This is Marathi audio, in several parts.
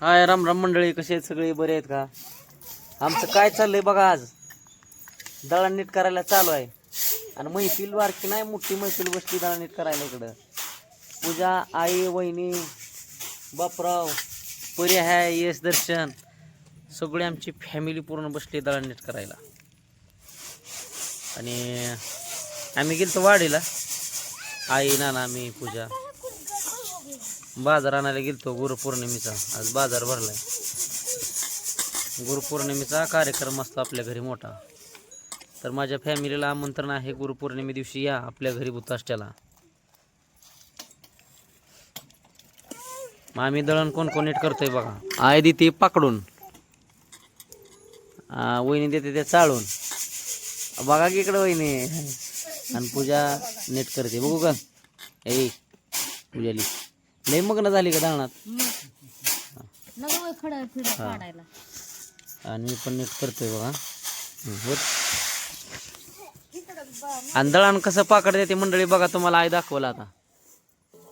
हाय राम राम मंडळी कसे आहेत सगळे? बरे आहेत का? आमचं काय चाललंय बघा आज? दळण नीट करायला चालू आहे. आणि मैफिल बारकी नाही मोठी मैफिल बसली दळण नीट करायला इकडं. पूजा आई वहिनी बापराव परी आहे यश दर्शन सगळी आमची फॅमिली पूर्ण बसली दळण नीट करायला. आणि आम्ही गेलतो वाडीला. आई नाना मी पूजा. बाजार आणायला गेलतो गुरुपौर्णिमेचा आज बाजार भरलाय. गुरुपौर्णिमेचा कार्यक्रम असतो आपल्या घरी मोठा. तर माझ्या फॅमिलीला आमंत्रण आहे गुरुपौर्णिमे दिवशी या आपल्या घरी भूताष्ट्याला मग आम्ही दळण कोण कोण नीट करतोय बघा. आय देते पाकडून. वहिनी देते ते चाळून. बघा की इकडं वहिनी. आणि पूजा नीट करते. बघू का? ए पूजाली लय मग्न झाली का खडा फिड काढायला आणि मी पण नीट करतोय बघा. हं, होत. आणि दळण कसं पाकडते ते मंडळी बघा तुम्हाला आई दाखवलं आता.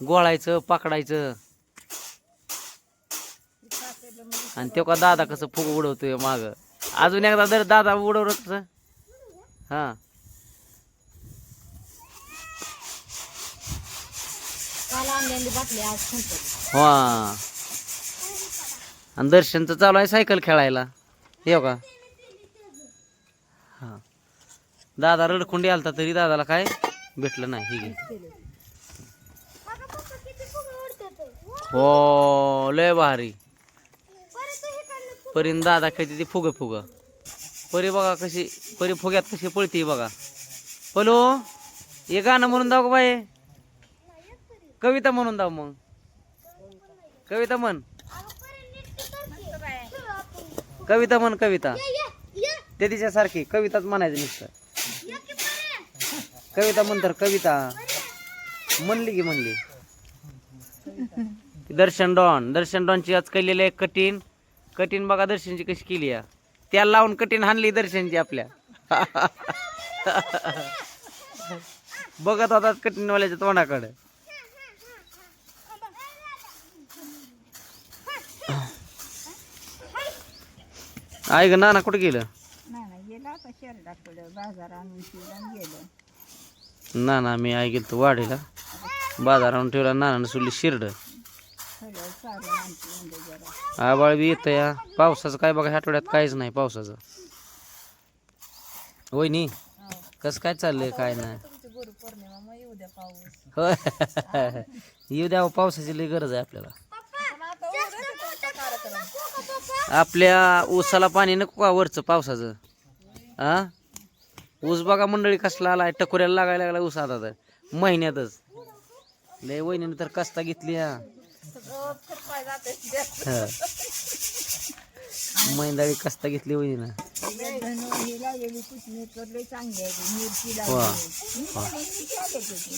गोळायचं पाकडायचं. आणि तो का दादा कसं फुग उडवतोय माग. अजून एकदा जर दादा उडवलं कसं? हा. आणलेली बाटली आज संपली हा आणि दर्शनचं चालू आहे सायकल खेळायला. येऊ का? हा. दादा रडखुंडी आलता तरी दादाला काय भेटलं नाही हे घे. हो लय भारी. परीन दादा खेळते ती फुग फुग. परी बघा कशी परी फुग्यात कशी पळते बघा. पलो हे गाणं म्हणून दाव का बाई. कविता म्हणून दाव मग. कविता म्हण. कविता म्हण कविता. ते तिच्यासारखी कविताच म्हणायचं नुसतं. कविता म्हण तर कविता. म्हणली की म्हणली. दर्शन डॉन दर्शन डॉनची आज केलेली आहे कठीण. कठीण बघा दर्शनची कशी केली आहे त्या लावून कठीण हाणली दर्शनची आपल्या. बघत होतात कठीणवाल्याच्या तोंडाकडे. आई ग नाना कुठे गेलं? नाही नाही गेला आता शहराकडं बाजार आणून शिवून गेलं. ना ना मी आई गेलो वाडीला. बाजार आणून ठेवला नानानं सुली शिरड. सगळं म्हणजे जरा. आबाळ बी येतं या. पावसाचं काय बघा ह्या आठवड्यात काहीच नाही पावसाचं. वहिनी कसं काय चाललंय काय नाही. तुमची गुरुपौर्णिमा मग येऊ द्या पाऊस. होय येऊ द्या पावसाची लई गरज आहे आपल्याला. आपल्या ऊसाला पाणी नको का वरचं पावसाचं? आ? ऊस बघा मंडळी कसला आलाय. टकोऱ्याला लागायला लागला ऊस आता तर. महिन्यातच. लय वहिनीने तर कस्ता घेतली हा. हा. मैंदाळी कस्ता घेतली वहिनीनं. ही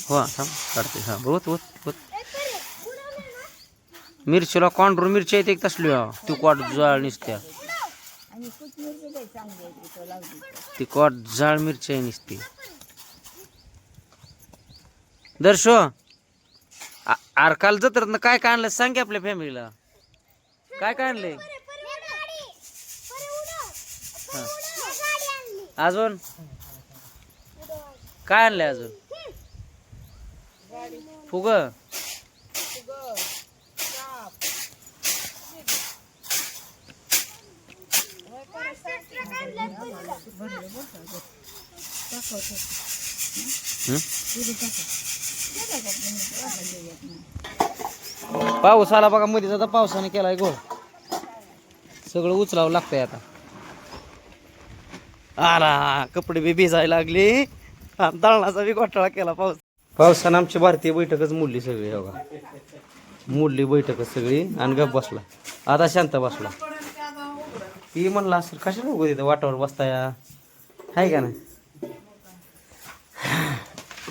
हो थांब काढते. हा होत मिरचीला कॉन्ड्रो मिरची येते तसली हा. ती कॉट जाळ निसत्या. तिकट ती कॉट जाळ मिरची आहे निसती. दर्शो अरे काल जत्रात काय काय आणलं सांग आपल्या फॅमिलीला काय काय आणलंय अजून? काय आणलंय अजून? फुग? पाऊस आला बघा मध्येच आता पावसाने केलाय गोळ सगळं उचलावं लागतंय आता. आला कपडे बी भिजायला लागले. आणि दळणाचा बी घोटाळा केला पाऊस. पावसानं आमची भारतीय बैठकच मोडली सगळी बघा. का मोडली बैठकच सगळी आणि गप बसला. आता शांत बसला. ती म्हणला असेल कशाला उगं तिथं वाटावर बसता या आहे का नाही?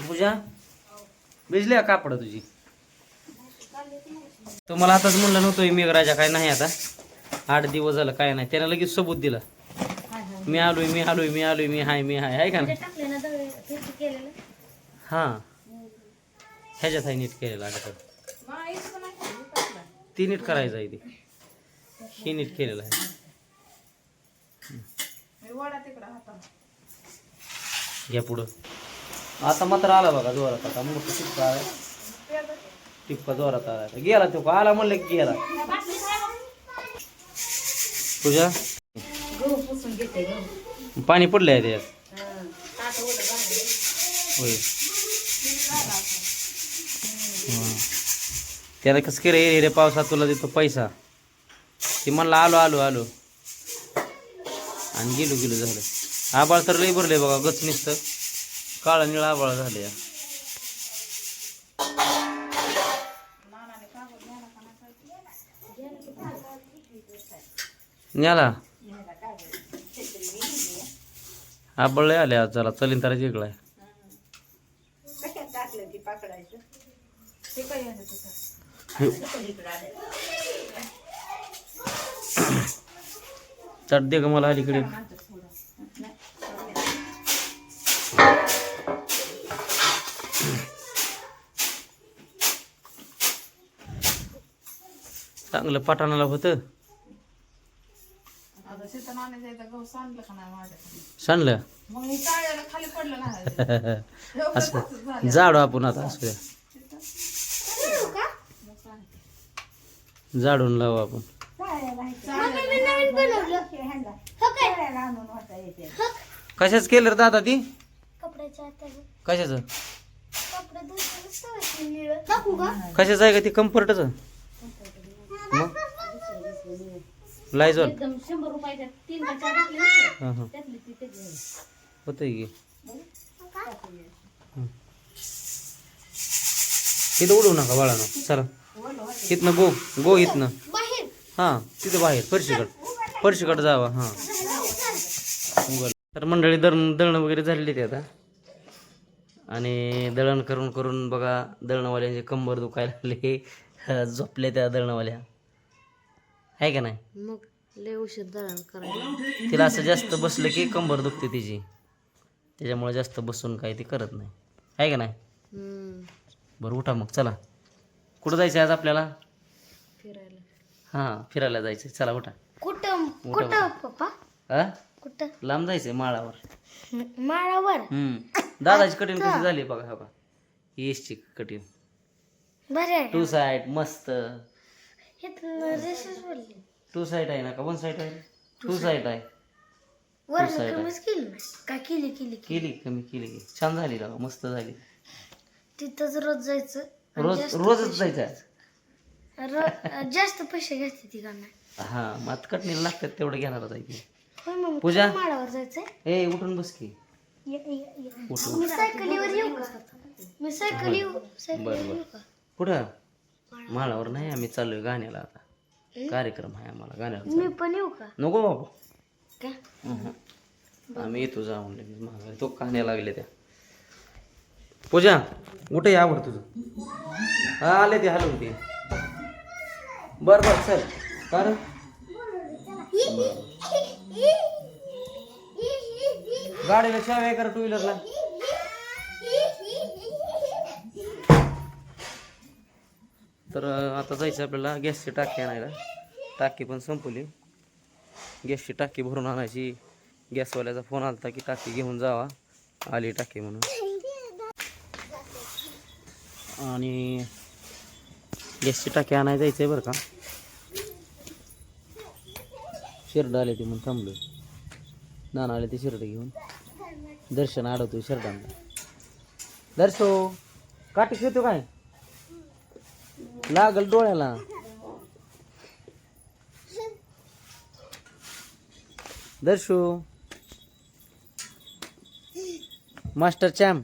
पूजा भिजली का कापड तुझी? तुम्हाला आताच म्हणलं नव्हतं मेघराजा काय नाही आता. आठ दिवस झालं काय नाही. त्यानं लगेच सबूत दिलं. मी आलोय मी आलोय मी आलोय मी हाय मी हाय. आहे का नाही? ना हां. ह्याच्यात आहे नीट केलेलं आता ती नीट करायचं आहे ते. हे नीट केलेलं आहे. घ्या पुढं. आता मात्र आला बघा जोरात आता मोठं टिपका आला टिपका जोरात आला आता. गेला तो का आला म्हणलं की गेला. तुझ्या गहू पुसून घेते गहू. पाणी पडलंय त्यात होय. हं. त्याला कसं केलं रे रे पावसात तुला देतो पैसा. ते म्हणला आलो आलो आलो. आणि गेलो गेलो झालं. आबाळ तर लई भरले बघा गच नुसतं. काळा निळा आबाळ झाले न्याला. आबाळ लय आले आज जरा चलीन तारा जिंकलाय चट दे ग मला अलीकडे चांगलं पटाणाला होतं. सांडलं असं. जाडू आपण आता असू. द्या जाडून लावू आपण. चाळ्याला आणून होता येते. कशाच केलं रे दादा ती? कशाचं? कशाचं आहे का ती कम्फर्टचं? मग लायझॉल होते. हां हां. की. हं. तिथं उडवू नका बाळानं चला. इथनं गो गो इथनं. हां तिथं बाहेर फरशीकड. फरशीकड जावा हां. उघड तर मंडळी दळण दळणं वगैरे झालेली ते आता. आणि दळण करून करून बघा दळणवाल्यांचे कंबर दुखायला लागले. झोपले त्या दळणवाल्या. आहे का नाही? मग लय उशीर दळण करायला तिला असं जास्त बसलं की कंबर दुखते तिची. त्याच्यामुळे जास्त बसून काही ती करत नाही. आहे का नाही? बरं उठा मग चला. कुठं जायचं आज आपल्याला? हां फिरायला जायचं चला उठा. कुठं उठा, कुठं पप्पा? हा कुठं? लांब जायचंय माळावर. माळावर? हम्म. दादाची कठीण कशी झाली बघा हा बघा. येसची बरे आहे. टू साईड मस्त. इथनं रेषेच बोलली. टू साईड आहे ना का? वन साईड आहे. Two side. आहे. वर side आहे. कमीच केली का केली केली केली? कमी केली. की छान झाली मस्त झाली. तिथंच रोज जायचं रोज रोजच जायचं. जास्त पैसे घेते ती नाही हा मग आता कटणीला लागतात तेवढं घेणारच आहे की. होय मग पूजा? माळावर जायचंय? ए उठून बस की. उठ मी सायकलीवर येऊ का? मी सायकल येऊ सायकलीवर बरं, बरं. येऊ का? कुठं माळावर नाही आम्ही चाललोय गाण्याला आता. कार्यक्रम आहे आम्हाला गाण्याला मी पण येऊ का? नको बाबा. का. आम्ही येतो जाऊन लगेच माघारी. तो कहाण्या लागले त्या. पूजा कुठे आवड तुझं. हा आले ते हलवून ते बर बर चल. कारण? गाडीला चावी कर टू व्हीलरला तर आता जायचं आपल्याला गॅसची टाकी आणायला. टाकी पण संपली. गॅसची टाकी भरून आणायची. गॅसवाल्याचा फोन आलता की टाकी घेऊन जावा. आली टाकी म्हणून. आणि गॅसची टाकी आणायला जायचं आहे बरं का? शिरडं आले ते म्हणून थांबलो नाना आले ते शिरडं घेऊन. दर्शन अडवतो शिरडांना. दर्शो काठी खेळतो काय? लागल डोळ्याला. दर्शू. Master champ.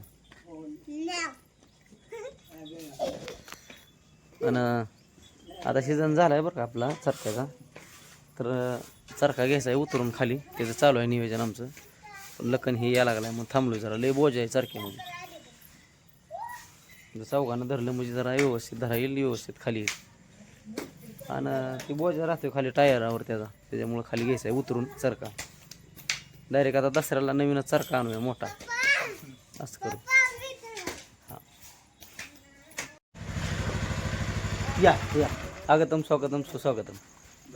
आणि आता सीझन झाला आहे बरं का आपला चरख्याचा. तर चरखा घ्यायचा आहे उतरून खाली त्याचं चालू आहे नियोजन आमचं. लखन हे या आहे मग थांबलो जरा. लय बोज आहे चरख्यामध्ये जर चौघानं धरलं म्हणजे जरा व्यवस्थित धरा येईल व्यवस्थित खाली. आणि ती बोजा राहतो खाली टायरावर त्याचा. त्याच्यामुळं खाली घ्यायचा आहे उतरून चरखा. डायरेक्ट आता दसऱ्याला नवीनच चरखा आणूया मोठा. असं करू. या या. स्वागतम स्वागतम सुस्वागतम.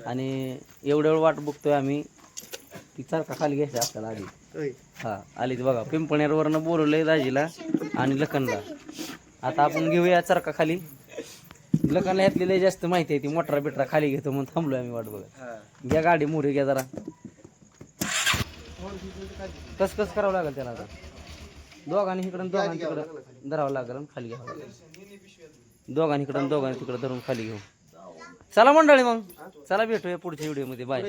आणि एवढ्या वेळ वाट बघतोय आम्ही ती चरखा खाली घ्यायचा आपल्याला आधी. हा आली ती बघा पिंपणेरवरनं बोलवलंय दाजीला आणि लखनला. आता आपण घेऊया चरखा खाली. लखनला यातली जास्त माहिती आहे ती मोटरा बिटरा खाली घेतो म्हणून थांबलोय आम्ही वाट बघत. घ्या गाडी मोरी घ्या जरा. कस कस करावं लागेल त्याला आता? दोघांनी इकडं दोघांनी तिकडं धरावं लागेल खाली घ्यावं लागेल. दोघांनी इकडं दोघांनी तिकडं धरून खाली घेऊ. चला मंडळी मग. चला भेटूया पुढच्या व्हिडिओमध्ये बाय